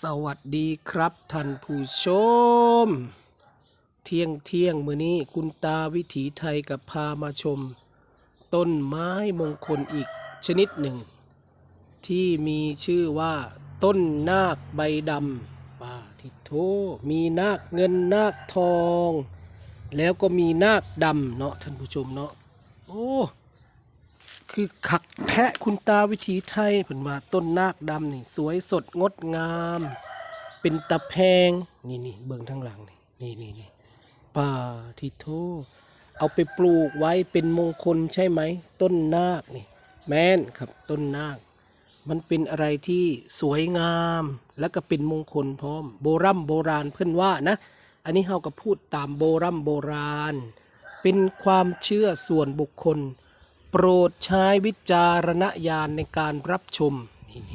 สวัสดีครับท่านผู้ชม เที่ยงเที่ยงมือนี้คุณตาวิถีไทยกับพามาชม ต้นไม้มงคลอีกชนิดหนึ่ง ที่มีชื่อว่า ต้นนาคใบดำป้าทิโทมีนาคเงินนาคทอง แล้วก็มีนาคดำเนาะท่านผู้ชมเนาะโอ้ คือขักแทะคุณตาวิถีไทยเพิ่นว่าต้นนาคดำนี่สวยสดงดงาม เป็นตะแพงนี่นี่เบิ่งทั้งหลังนี่นี่นี่นี่ป่าทิโทเอาไปปลูกไว้เป็นมงคลใช่ไหม ต้นนาคนี่ แม่นครับต้นนาค มันเป็นอะไรที่สวยงามและก็เป็นมงคลพร้อม โบรโบราณเพื่อนว่านะ อันนี้เราก็พูดตามโบรโบราณ เป็นความเชื่อส่วนบุคคล โปรดใช้วิจารณญาณในการรับชมนี่น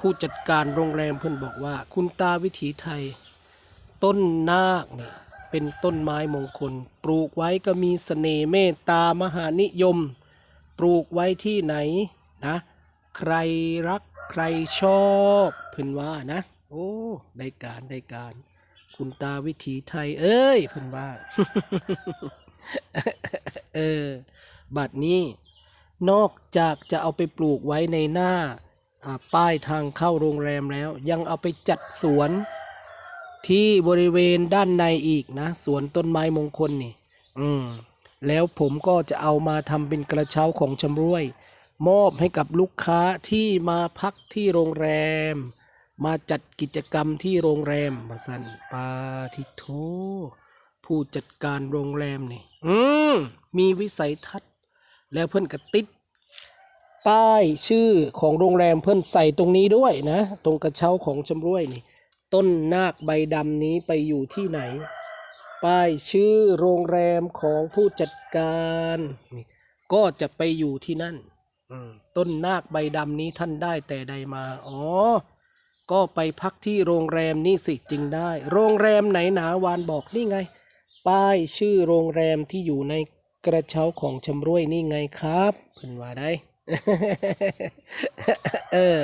ผู้จัดการโรงแรมเพื่อนบอกว่า คุณตาวิถีไทย ต้นนาคเนี่ยเป็นต้นไม้มงคล ปลูกไว้ก็มีเสน่ห์เมตตามหานิยม ปลูกไว้ที่ไหนนะ ใครรักใครชอบเพื่อนว่านะ โอ้ได้การได้การ คุณตาวิถีไทย เอ้ยเพื่อนว่า เออบัดนี้ นอกจากจะเอาไปปลูกไว้ในหน้าป้ายทางเข้าโรงแรมแล้ว ยังเอาไปจัดสวนที่บริเวณด้านในอีกนะสวนต้นไม้มงคลนี่ อืมแล้วผมก็จะเอามาทำเป็นกระเช้าของชำร่วย มอบให้กับลูกค้าที่มาพักที่โรงแรม มาจัดกิจกรรมที่โรงแรมมาสันปาทิโท ผู้จัดการโรงแรมนี่ อืมมีวิสัยทัศน์ แล้วเพื่อนก็ติดป้ายชื่อของโรงแรมเพื่อนใส่ตรงนี้ด้วยนะ ตรงกระเช้าของชำร่วยนี่ ต้นนาคใบดำนี้ไปอยู่ที่ไหน ป้ายชื่อโรงแรมของผู้จัดการนี่ก็จะไปอยู่ที่นั่นอืมต้นนาคใบดำนี้ท่านได้แต่ใดมา อ๋อ ก็ไปพักที่โรงแรมนี่สิจึงได้ โรงแรมไหนหนาวานบอกนี่ไง ป้ายชื่อโรงแรมที่อยู่ใน กระเช้าของชำร่วยนี่ไงครับเพิ่นว่าได้เออ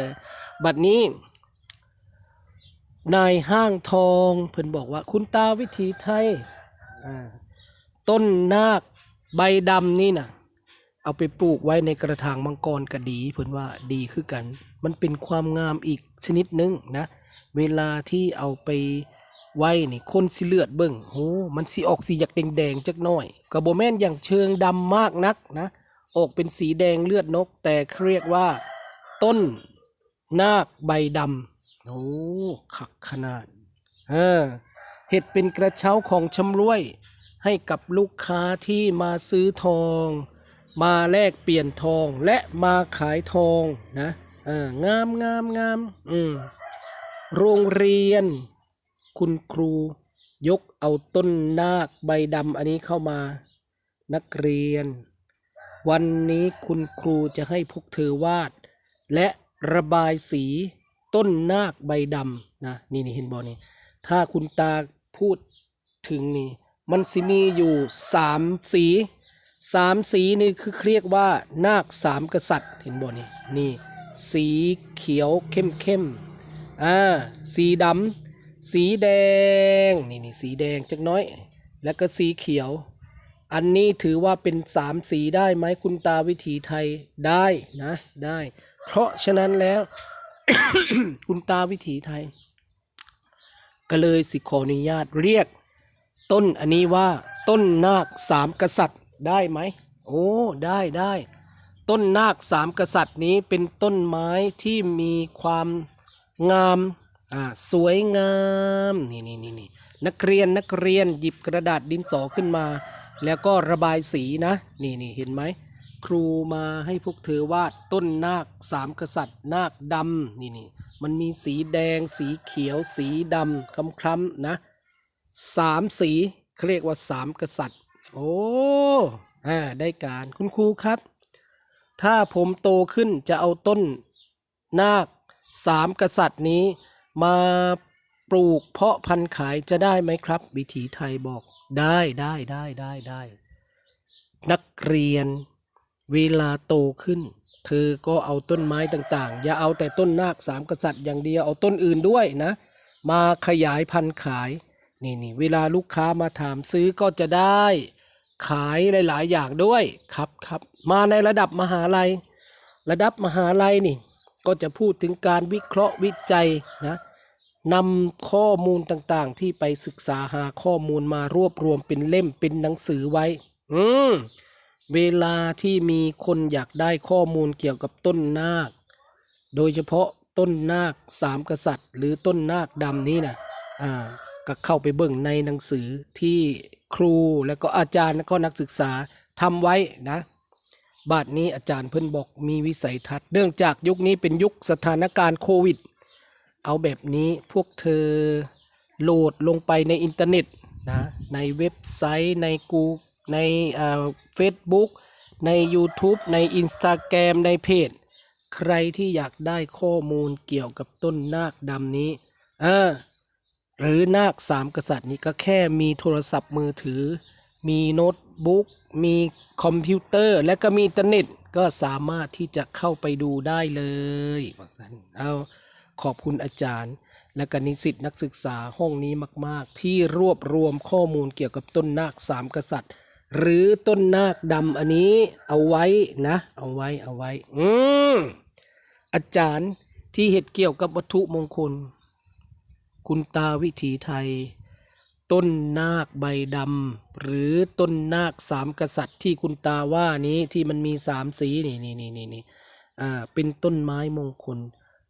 บัดนี้ นายห้างทองเพิ่นบอกว่าคุณตาวิถีไทยอ่าต้นนาคใบดำนี่นะเอาไปปลูกไว้ในกระถางมังกรก็ดีเพิ่นว่าดีคือกัน มันเป็นความงามอีกชนิดหนึงนะ เวลาที่เอาไป ไว้นี่คนสิเลือดเบิ่งโหมันสิออกสีอยากแดงๆจักหน่อยก็บ่แม่นอย่างเชิงดำมากนักนะออกเป็นสีแดงเลือดนก แต่เรียกว่า ต้นนาคใบดำโอ้ขักขนาดเออเห็ดเป็นกระเช้าของชำรวย ให้กับลูกค้าที่มาซื้อทอง มาแลกเปลี่ยนทองและมาขายทองนะเอองามงามงามอืมโรงเรียน คุณครูยกเอาต้นนาคใบดำอันนี้เข้ามา นักเรียน วันนี้คุณครูจะให้พวกเธอวาด และระบายสีต้นนาคใบดำนะนี่นี่เห็นบอนี่ถ้าคุณตาพูดถึงนี่ มันสิมีอยู่สามสีสามสีนี่คือเรียกว่านาคสามกษัตริย์เห็นบอนี่นี่ สีเขียวเข้มเข้มอ่าสีดำ สีแดงนี่นี่สีแดงจักน้อย แล้วก็สีเขียว อันนี้ถือว่าเป็นสามสีได้ไหมคุณตาวิถีไทยได้นะได้ เพราะฉะนั้นแล้ว คุณตาวิถีไทย ก็เลยสิขออนุญาตเรียก ต้นอันนี้ว่าต้นนาคสามกษัตริย์ได้ไหมโอ้ได้ได้ต้นนาคสามกษัตริย์นี้เป็นต้นไม้ที่มีความงาม อ่าสวยงามนี่นี่นี่นี่นักเรียนนักเรียนหยิบกระดาษดินสอขึ้นมา แล้วก็ระบายสีนะนี่นี่เห็นไหมครูมาให้พวกเธอวาดต้นนาคสามกษัตริย์ นาคดำนี่นี่มันมีสีแดง สีเขียว สีดำคล้ำคล้ำๆนะสามสีเขาเรียกว่าสามกษัตริย์ โอ้อ่าได้การคุณครูครับ ถ้าผมโตขึ้นจะเอาต้นนาคสามกษัตริย์นี้ มาปลูกเพาะพันธุ์ขายจะได้ไหมครับ วิถีไทยบอกได้ได้ได้ได้ได้ นักเรียนเวลาโตขึ้น เธอก็เอาต้นไม้ต่างๆ อย่าเอาแต่ต้นนาคสามกษัตริย์อย่างเดียวเอาต้นอื่นด้วยนะ มาขยายพันธุ์ขายนี่นี่เวลาลูกค้ามาถามซื้อก็จะได้ขายหลาย ๆ อย่างด้วยครับครับมาในระดับมหาลัย ระดับมหาลัยนี่ ก็จะพูดถึงการวิเคราะห์วิจัยนะนำข้อมูลต่างๆ ที่ไปศึกษาหาข้อมูลมารวบรวมเป็นเล่มเป็นหนังสือไว้ อืมเวลาที่มีคนอยากได้ข้อมูลเกี่ยวกับต้นนาค โดยเฉพาะต้นนาคสามกษัตริย์ หรือต้นนาคดำนี้นะอ่าก็เข้าไปเบิ่งในหนังสือที่ครูและก็อาจารย์และก็นักศึกษาทำไว้นะ บาทนี้อาจารย์เพิ่นบอกมีวิสัยทัศน์เนื่องจากยุคนี้เป็นยุคสถานการณ์โควิด เอาแบบนี้พวกเธอโหลดลงไปในอินเทอร์เน็ตนะในเว็บไซต์ในกูในเฟซบุ๊กใน YouTube ใน Instagram ในเพจ ใครที่อยากได้ข้อมูลเกี่ยวกับต้นนาคดำนี้เออหรือนาคสามกษัตริย์นี้ก็แค่มีโทรศัพท์มือถือ มีโน้ต บุ๊กมีคอมพิวเตอร์และก็มีอินเทอร์เน็ตก็สามารถที่จะเข้าไปดูได้เลยว่าซั่นเอาขอบคุณอาจารย์ และก็นิสิตนักศึกษาห้องนี้มาก ๆ ที่รวบรวมข้อมูลเกี่ยวกับต้นนาคสามกษัตริย์ หรือต้นนาคดำอันนี้เอาไว้นะ เอาไว้เอาไว้ อืมอาจารย์ที่เห็ดเกี่ยวกับวัตถุมงคล คุณตาวิถีไทย ต้นนาคใบดำหรือต้นนาคสามกษัตริย์ที่คุณตาว่านี้ที่มันมีสามสีนี่นี่นี่นี่นี่อ่าเป็นต้นไม้มงคล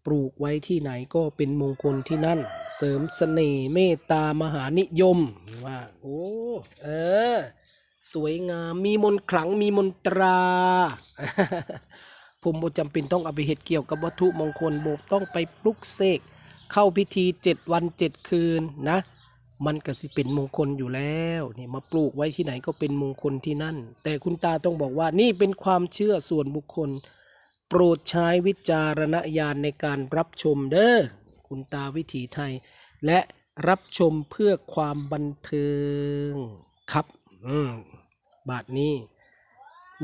ปลูกไว้ที่ไหนก็เป็นมงคลที่นั่น เสริมเสน่ห์เมตตามหานิยมว่าโอ้เออ สวยงามมีมนขลังมีมนตราผมบ่จำเป็นต้องเอาไปเฮ็ดเกี่ยวกับวัตถุมงคลโบต้องไปปลุกเสกเข้าพิธีเจ็ดวันเจ็ดคืนนะ มันก็สิเป็นมงคลอยู่แล้วนี่มาปลูกไว้ที่ไหนก็เป็นมงคลที่นั่น แต่คุณตาต้องบอกว่านี่เป็นความเชื่อส่วนบุคคล โปรดใช้วิจารณญาณในการรับชมเด้อคุณตาวิถีไทย และรับชมเพื่อความบันเทิงครับ อืมบาทนี้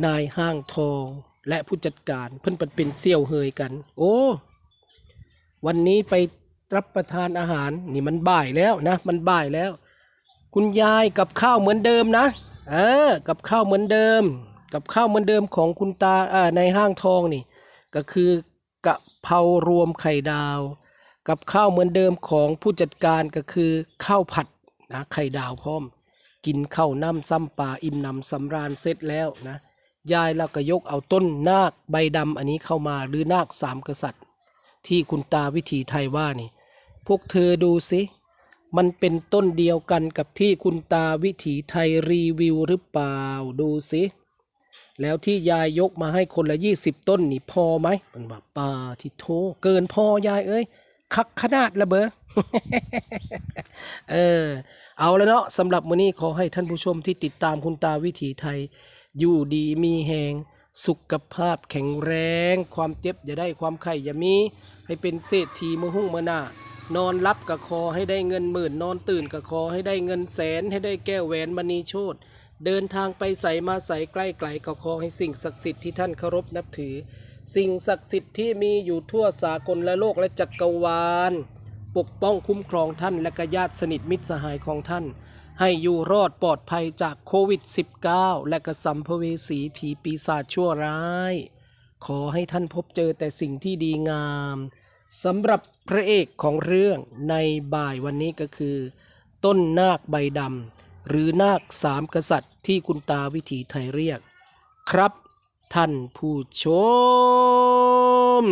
นายห้างทองและผู้จัดการเพิ่นเปิดเป็นเซี่ยวเฮยกัน โอ้ วันนี้ไป รับประทานอาหาร นี่มันบ่ายแล้วนะ มันบ่ายแล้ว คุณยายกับข้าวเหมือนเดิมนะเออกับข้าวเหมือนเดิม กับข้าวเหมือนเดิมของคุณตาอ่าในห้างทองนี่ ก็คือกะเพรารวมไข่ดาว กับข้าวเหมือนเดิมของผู้จัดการก็คือข้าวผัดนะไข่ดาวพร้อม กินข้าวน้ำซ้ำปลาอิ่มหนำสำราญเสร็จแล้วนะยายแล้วก็ยกเอาต้นนาคใบดำอันนี้เข้ามาหรือนาคสามกษัตริย์ ที่คุณตาวิถีไทยว่านี่ พวกเธอดูสิมันเป็นต้นเดียวกันกับที่คุณตาวิถีไทยรีวิวหรือเปล่าดูสิแล้วที่ยายยกมาให้คนละยี่สิบต้นนี่พอไหมมันบอกป่าที่โทเกินพอยายเอ้ยคักขนาดละเบอเออ เอาแล้วเนาะสำหรับมื้อนี้ขอให้ท่านผู้ชมที่ติดตามคุณตาวิถีไทย อยู่ดีมีแหงสุขภาพแข็งแรง ความเจ็บอย่าได้ความไข้อย่ามี ให้เป็นเศรษฐีมือหุ่งมือหน้า นอนรับกับคอให้ได้เงินหมื่น นอนตื่นกับคอให้ได้เงินแสน ให้ได้แก้วแหวนมณีโชตเดินทางไปใส่มาใส่ใกล้ไกลกับคอให้สิ่งศักดิ์สิทธิ์ที่ท่านเคารพนับถือ สิ่งศักดิ์สิทธิ์ที่มีอยู่ทั่วสากลและโลกและจักรวาล ปกป้องคุ้มครองท่านและก็ญาติสนิทมิตรสหายของท่าน ให้อยู่รอดปลอดภัยจากโควิด -19 และก็สัมภเวสีผีปีศาจชั่วร้าย ขอให้ท่านพบเจอแต่สิ่งที่ดีงาม สำหรับพระเอกของเรื่องในบ่ายวันนี้ก็คือ ต้นนาคใบดำหรือนาคสามกษัตริย์ที่คุณตาวิถีไทยเรียก ครับท่านผู้ชม